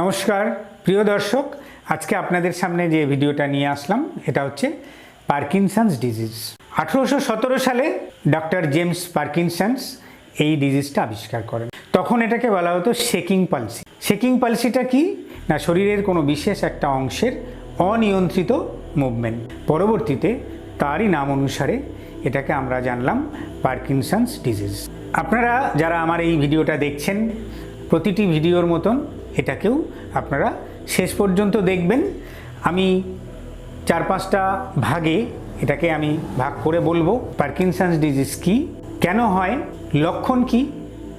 নমস্কার, প্রিয় দর্শক, আজকে আপনাদের সামনে যে ভিডিওটা নিয়ে আসলাম, এটা হচ্ছে পার্কিনসন্স ডিজিজ আঠেরোশো সতেরো সালে ডক্টর জেমস পার্কিনসন্স এই ডিজিজটা আবিষ্কার করেন। তখন এটাকে বলা হতো শেকিং পালসি শেকিং পালসিটা কি? না, শরীরের কোনো বিশেষ একটা অংশের অনিয়ন্ত্রিত মুভমেন্ট পরবর্তীতে তারই নাম অনুসারে এটাকে আমরা জানলাম পার্কিনসন্স ডিজিজ আপনারা যারা আমার এই ভিডিওটা দেখছেন, প্রতিটি ভিডিওর মতন এটাকেও আপনারা শেষ পর্যন্ত দেখবেন। আমি চার পাঁচটা ভাগে এটাকে আমি ভাগ করে বলব। পার্কিনসন্স ডিজিজ কি? কেন হয়? লক্ষণ কি?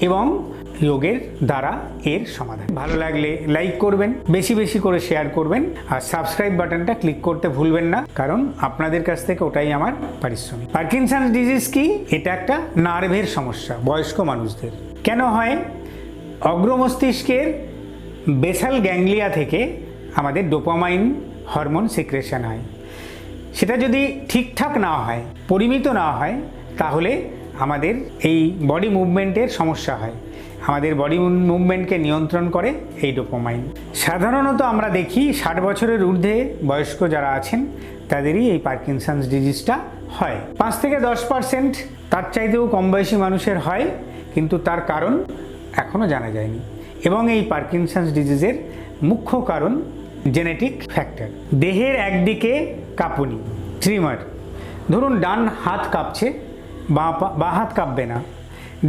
এবং যোগের দ্বারা এর সমাধান। ভালো লাগলে লাইক করবেন, বেশি বেশি করে শেয়ার করবেন, আর সাবস্ক্রাইব বাটনটা ক্লিক করতে ভুলবেন না, কারণ আপনাদের কাছ থেকে ওটাই আমার পারিশ্রমিক। পার্কিনসন্স ডিজিজ কি? এটা একটা নার্ভের সমস্যা, বয়স্ক মানুষদের। কেন হয়? অগ্রমস্তিষ্কের বেসাল গ্যাংলিয়া থেকে আমাদের ডোপামাইন হরমোন সিক্রেশন হয়। সেটা যদি ঠিকঠাক না হয়, পরিমিত না হয়, তাহলে আমাদের এই বডি মুভমেন্টের সমস্যা হয়। আমাদের বডি মুভমেন্টকে নিয়ন্ত্রণ করে এই ডোপোমাইন। সাধারণত আমরা দেখি ষাট বছরের ঊর্ধ্বে বয়স্ক যারা আছেন, তাদেরই এই পার্কিনসন্স ডিজিজটা হয়। পাঁচ থেকে দশ পার্সেন্ট, তার চাইতেও কম বয়সী মানুষের হয়, কিন্তু তার কারণ এখনও জানা যায়নি। এবং এই পার্কিনসন্স ডিজিজের মুখ্য কারণ জেনেটিক ফ্যাক্টর দেহের একদিকে কাঁপুনি ট্রিমার ধরুন, ডান হাত কাঁপছে, বা বা হাত কাঁপবে না।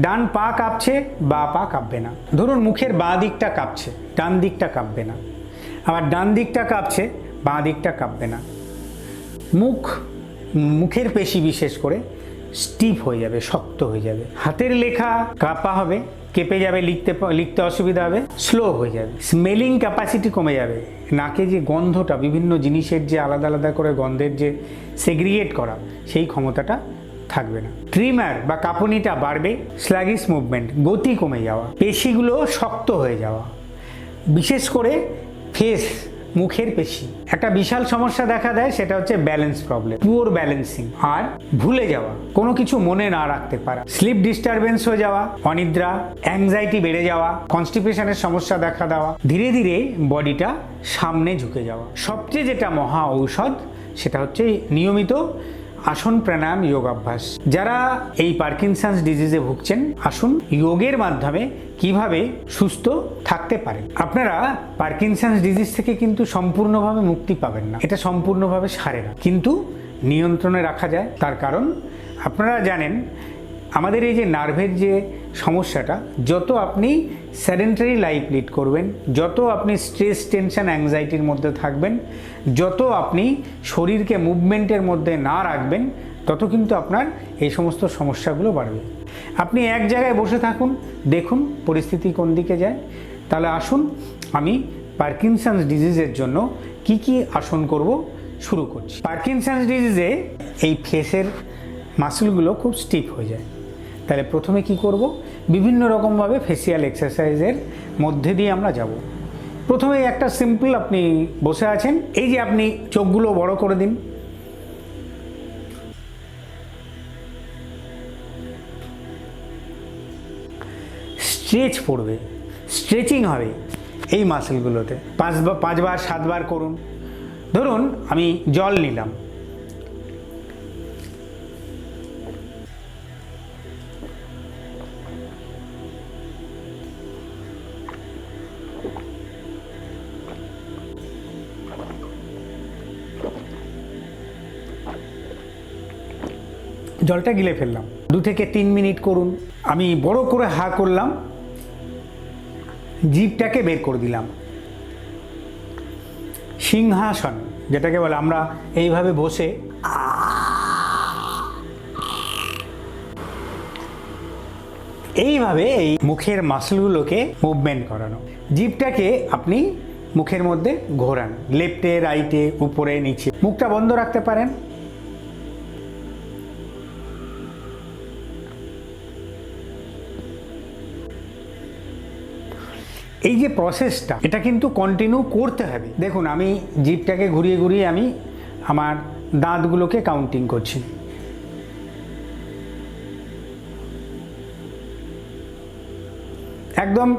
ডান পা কাঁপছে, বা পা কাঁপবে না। ধরুন, মুখের বাঁ দিকটা কাঁপছে, ডান দিকটা কাঁপবে না। আবার ডান দিকটা কাঁপছে, বাঁ দিকটা কাঁপবে না। মুখ, মুখের পেশি বিশেষ করে স্টিফ হয়ে যাবে, শক্ত হয়ে যাবে। হাতের লেখা কাঁপা হবে কেঁপে যাবে, লিখতে লিখতে অসুবিধা হবে স্লো হয়ে যাবে। স্মেলিং ক্যাপাসিটি কমে যাবে। নাকে যে গন্ধটা, বিভিন্ন জিনিসের যে আলাদা আলাদা করে গন্ধের যে সেগ্রিয়েট করা, সেই ক্ষমতাটা থাকবে না। ট্রিমার বা কাঁপুনিটা বাড়বে স্ল্যাগিস মুভমেন্ট গতি কমে যাওয়া, পেশিগুলো শক্ত হয়ে যাওয়া। বিশেষ করে ফেস মুখের পেশি। একটা বিশাল সমস্যা দেখা দেয়, সেটা হচ্ছে ব্যালেন্স প্রবলেম পুয়ার ব্যালেন্সিং আর ভুলে যাওয়া। কোনো কিছু মনে না রাখতে পারা। স্লিপ ডিস্টারবেন্স হয়ে যাওয়া, অনিদ্রা অ্যাংজাইটি বেড়ে যাওয়া কনস্টিপেশনের সমস্যা দেখা দেওয়া, ধীরে ধীরে বডিটা সামনে ঝুঁকে যাওয়া। সবচেয়ে যেটা মহা ঔষধ, সেটা হচ্ছে নিয়মিত আসন প্রাণায়াম যোগাভ্যাস। যারা এই পার্কিনসন্স ডিজিজে ভুগছেন, আসুন যোগের মাধ্যমে কীভাবে সুস্থ থাকতে পারেন আপনারা পার্কিনসন্স ডিজিজ থেকে কিন্তু সম্পূর্ণভাবে মুক্তি পাবেন না। এটা সম্পূর্ণভাবে সারে না। কিন্তু নিয়ন্ত্রণে রাখা যায়। তার কারণ, আপনারা জানেন, আমাদের এই যে নার্ভের যে সমস্যাটা, যত আপনি স্যাডেন্টারি লাইফ লিড করবেন। যত আপনি স্ট্রেস টেনশন অ্যাংজাইটির মধ্যে থাকবেন, যত আপনি শরীরকে মুভমেন্টের মধ্যে না রাখবেন, তত কিন্তু আপনার এই সমস্ত সমস্যাগুলো বাড়বে। আপনি এক জায়গায় বসে থাকুন, দেখুন পরিস্থিতি কোন দিকে যায়। তাহলে আসুন, আমি পার্কিনসন্স ডিজিজের জন্য কি কি আসন করব শুরু করছি। পার্কিনসন্স ডিজিজে এই ফেসের মাসলগুলো খুব স্টিফ হয়ে যায়। তাহলে প্রথমে কি করব? বিভিন্ন রকমভাবে ফেসিয়াল এক্সারসাইজের মধ্যে দিয়ে আমরা যাব। প্রথমে একটা সিম্পল আপনি বসে আছেন, এই যে আপনি চোখগুলো বড় করে দিন। স্ট্রেচ পড়বে, স্ট্রেচিং হবে এই মাসেলগুলোতে পাঁচবার পাঁচবার, সাতবার করুন। ধরুন আমি জল নিলাম। জলটা গিলে ফেললাম। দু থেকে তিন মিনিট করুন। আমি বড় করে হা করলাম। জিভটাকে বের করে দিলাম। সিংহাসন, যেটাকে বলে আমরা এইভাবে বসে এইভাবে এই মুখের মাসলগুলোকে মুভমেন্ট করানো। জিভটাকে আপনি মুখের মধ্যে ঘোরান। লেফটে রাইটে উপরে, নিচে। মুখটা বন্ধ রাখতে পারেন। এই যে প্রসেসটা এটা কিন্তু কন্টিনিউ করতে হবে। দেখুন, আমি জিপটাকে ঘুরিয়ে ঘুরিয়ে আমি আমার দাঁতগুলোকে কাউন্টিং করছি। একদম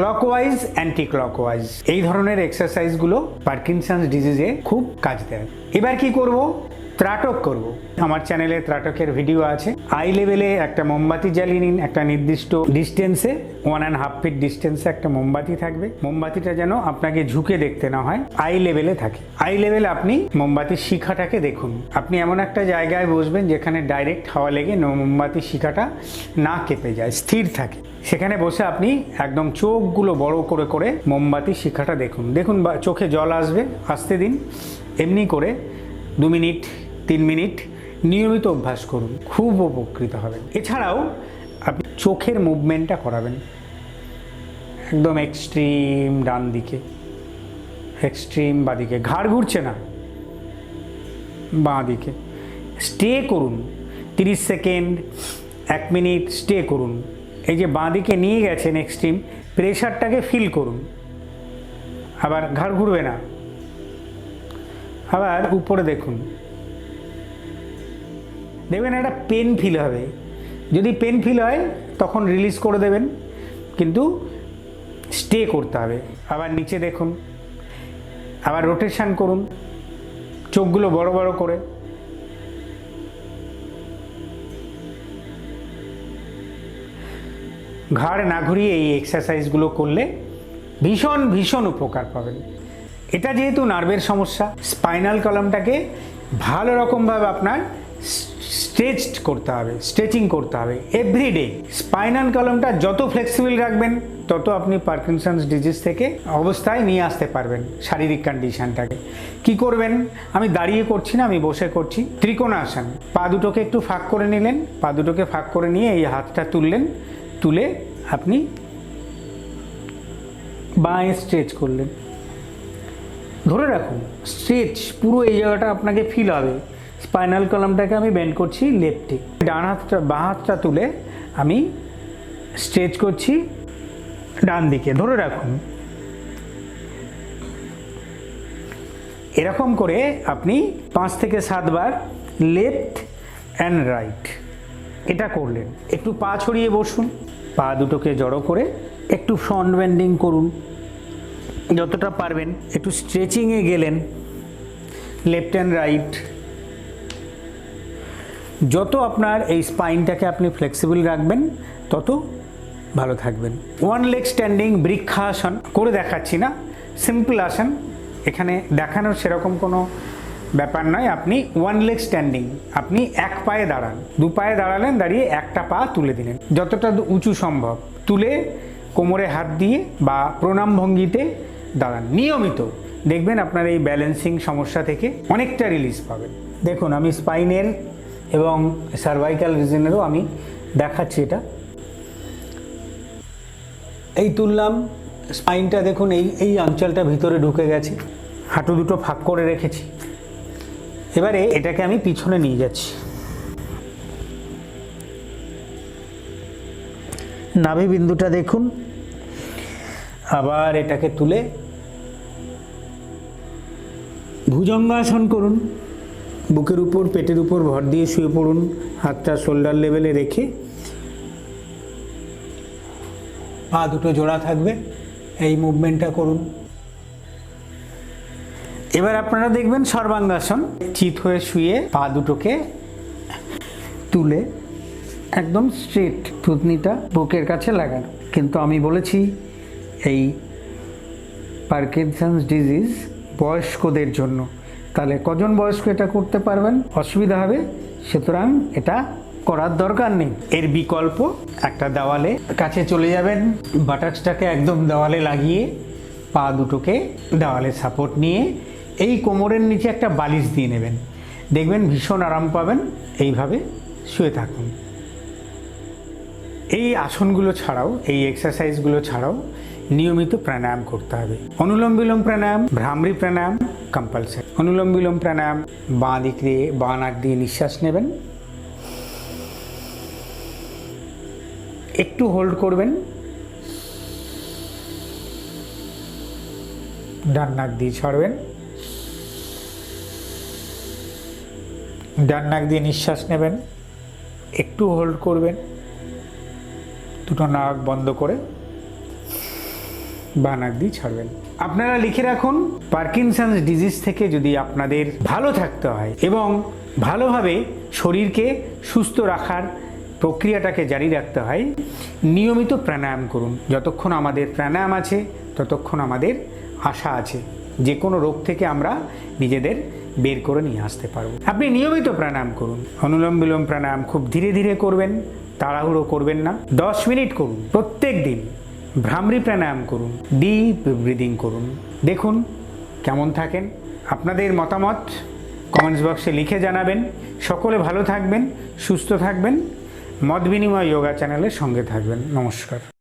ক্লকওয়াইজ অ্যান্টি ক্লকওয়াইজ এই ধরনের এক্সারসাইজগুলো পার্কিনসন্স ডিজিজে খুব কাজ দেয়। এবার কি করব? ত্রাটক করব। আমার চ্যানেলে ত্রাটকের ভিডিও আছে। আই লেভেলে একটা মোমবাতি জ্বালিয়ে নিন। একটা নির্দিষ্ট ডিস্টেন্সে ওয়ান অ্যান্ড হাফ ফিট ডিস্টেন্সে একটা মোমবাতি থাকবে। মোমবাতিটা যেন আপনাকে ঝুঁকে দেখতে না হয় আই লেভেলে থাকে। আই লেভেলে আপনি মোমবাতির শিখাটাকে দেখুন। আপনি এমন একটা জায়গায় বসবেন যেখানে ডাইরেক্ট হাওয়া লেগে মোমবাতির শিখাটা না কেঁপে যায়, স্থির থাকে। সেখানে বসে আপনি একদম চোখগুলো বড় করে করে মোমবাতির শিখাটা দেখুন। দেখুন বা- চোখে জল আসবে, আসতে দিন। এমনি করে দু মিনিট, তিন মিনিট নিয়মিত অভ্যাস করুন। খুব উপকৃত হবেন। এছাড়াও আপনি চোখের মুভমেন্টটা করাবেন। একদম এক্সট্রিম ডান দিকে। এক্সট্রিম বাদিকে ঘাড় ঘুরছে না। বাঁ দিকে। স্টে করুন। তিরিশ সেকেন্ড, এক মিনিট স্টে করুন। এই যে বাঁ দিকে নিয়ে গেছেন এক্সট্রিম প্রেশারটাকে ফিল করুন। আবার ঘাড় ঘুরবে না। আবার উপরে দেখুন। দেখবেন একটা পেন ফিল হবে। যদি পেন ফিল হয়, তখন রিলিজ করে দেবেন। কিন্তু স্টে করতে হবে। আবার নিচে দেখুন। আবার রোটেশান করুন। চোখগুলো বড় বড় করে। ঘাড় না ঘুরিয়ে এই এক্সারসাইজগুলো করলে ভীষণ ভীষণ উপকার পাবেন। এটা যেহেতু নার্ভের সমস্যা স্পাইনাল কলামটাকে ভালো রকমভাবে আপনার স্ট্রেচড করতে হবে স্ট্রেচিং করতে হবে এভরিডে স্পাইনাল কলামটা যত ফ্লেক্সিবল রাখবেন, তত আপনি পার্কিনসন্স ডিজিজ থেকে অবস্থায় নিয়ে আসতে পারবেন শারীরিক কন্ডিশনটাকে কি করবেন? আমি দাঁড়িয়ে করছি না, আমি বসে করছি। ত্রিকোণাসন, পা দুটোকে একটু ফাঁক করে নিলেন, পা দুটোকে ফাঁক করে নিয়ে এই হাতটা তুললেন। তুলে আপনি বাঁয়ে স্ট্রেচ করলেন। ধরে রাখুন স্ট্রেচ পুরো এই জায়গাটা আপনাকে ফিল হবে। স্পাইনাল কলামটাকে আমি বেন্ড করছি লেফটে ডান হাতটা, বাঁ হাতটা তুলে আমি স্ট্রেচ করছি ডান দিকে ধরে রাখুন। এরকম করে আপনি পাঁচ থেকে সাতবার লেফট অ্যান্ড রাইট এটা করলেন। একটু পা ছড়িয়ে বসুন। পা দুটোকে জড়ো করে একটু ফ্রন্ট বেন্ডিং করুন। যতটা পারবেন একটু স্ট্রেচিংয়ে গেলেন। লেফট অ্যান্ড রাইট যত আপনার এই স্পাইনটাকে আপনি ফ্লেক্সিবল রাখবেন, তত ভালো থাকবেন। ওয়ান লেগ স্ট্যান্ডিং বৃক্ষাসন, করে দেখাচ্ছি না। সিম্পল আসন। এখানে দেখানোর সেরকম কোনো ব্যাপার নয়, আপনি ওয়ান লেগ স্ট্যান্ডিং আপনি এক পায়ে দাঁড়ান। দু পায়ে দাঁড়ালেন, দাঁড়িয়ে একটা পা তুলে দিলেন। যতটা উঁচু সম্ভব, তুলে কোমরে হাত দিয়ে বা প্রণাম ভঙ্গিতে দাঁড়ান। নিয়মিত। দেখবেন আপনার এই ব্যালেন্সিং সমস্যা থেকে অনেকটা রিলিজ পাবেন। দেখুন, আমি স্পাইনের এবং সার্ভাইকাল রিজনেরও আমি দেখাচ্ছি এটা। এই তুললাম স্পাইনটা দেখুন, এই এই অঞ্চলটা ভিতরে ঢুকে গেছে। হাঁটু দুটো ফাঁক করে রেখেছি। এবারে এটাকে আমি পিছনে নিয়ে যাচ্ছি। নাভি বিন্দুটা দেখুন। আবার এটাকে তুলে ভুজঙ্গাসন করুন। বুকের উপর, পেটের উপর ভর দিয়ে শুয়ে পড়ুন। হাতটা শোল্ডার লেভেলে রেখে পা দুটো জোড়া থাকবে। এই মুভমেন্টটা করুন। এবার আপনারা দেখবেন সর্বাঙ্গাসন, চিত হয়ে শুয়ে পা দুটোকে তুলে একদম স্ট্রেট থুতনিটা বুকের কাছে লাগানো। কিন্তু আমি বলেছি, এই পার্কিনসন্স ডিজিজ বয়স্কদের জন্য। তাহলে কজন বয়স্ক এটা করতে পারবেন? অসুবিধা হবে, সুতরাং এটা করার দরকার নেই। এর বিকল্প, একটা দেওয়ালে কাছে চলে যাবেন বাটাক্সটাকে একদম দেওয়ালে লাগিয়ে পা দুটোকে দেওয়ালে সাপোর্ট নিয়ে এই কোমরের নিচে একটা বালিশ দিয়ে নেবেন। দেখবেন ভীষণ আরাম পাবেন। এইভাবে শুয়ে থাকুন। এই আসনগুলো ছাড়াও, এই এক্সারসাইজগুলো ছাড়াও নিয়মিত প্রাণায়াম করতে হবে। অনুলোম বিলোম প্রাণায়াম, ভ্রামরি প্রাণায়াম কম্পালসারি অনুলোম বিলোম প্রাণায়াম, বাঁ দিক দিয়ে, বাঁ নাক দিয়ে নিঃশ্বাস নেবেন। একটু হোল্ড করবেন। ডান নাক দিয়ে ছাড়বেন। ডান নাক দিয়ে নিঃশ্বাস নেবেন, একটু হোল্ড করবেন, দুটো নাক বন্ধ করে বা নাক দিয়ে ছাড়বেন। আপনারা লিখে রাখুন, পার্কিনসন্স ডিজিজ থেকে যদি আপনাদের ভালো থাকতে হয় এবং ভালোভাবে শরীরকে সুস্থ রাখার প্রক্রিয়াটাকে জারি রাখতে হয়, নিয়মিত প্রাণায়াম করুন। যতক্ষণ আমাদের প্রাণায়াম আছে, ততক্ষণ আমাদের আশা আছে। যে কোনো রোগ থেকে আমরা নিজেদের বের করে নিয়ে আসতে পারব। আপনি নিয়মিত প্রাণায়াম করুন। অনুলোম বিলোম প্রাণায়াম খুব ধীরে ধীরে করবেন, তাড়াহুড়ো করবেন না। দশ মিনিট করুন প্রত্যেক দিন। ভ্রামরি প্রাণায়াম করুন ডিপ ব্রিদিং করুন। দেখুন কেমন থাকেন। আপনাদের মতামত কমেন্টস বক্সে লিখে জানাবেন। সকলে ভালো থাকবেন, সুস্থ থাকবেন। মত বিনিময় যোগা চ্যানেলের সঙ্গে থাকবেন। নমস্কার।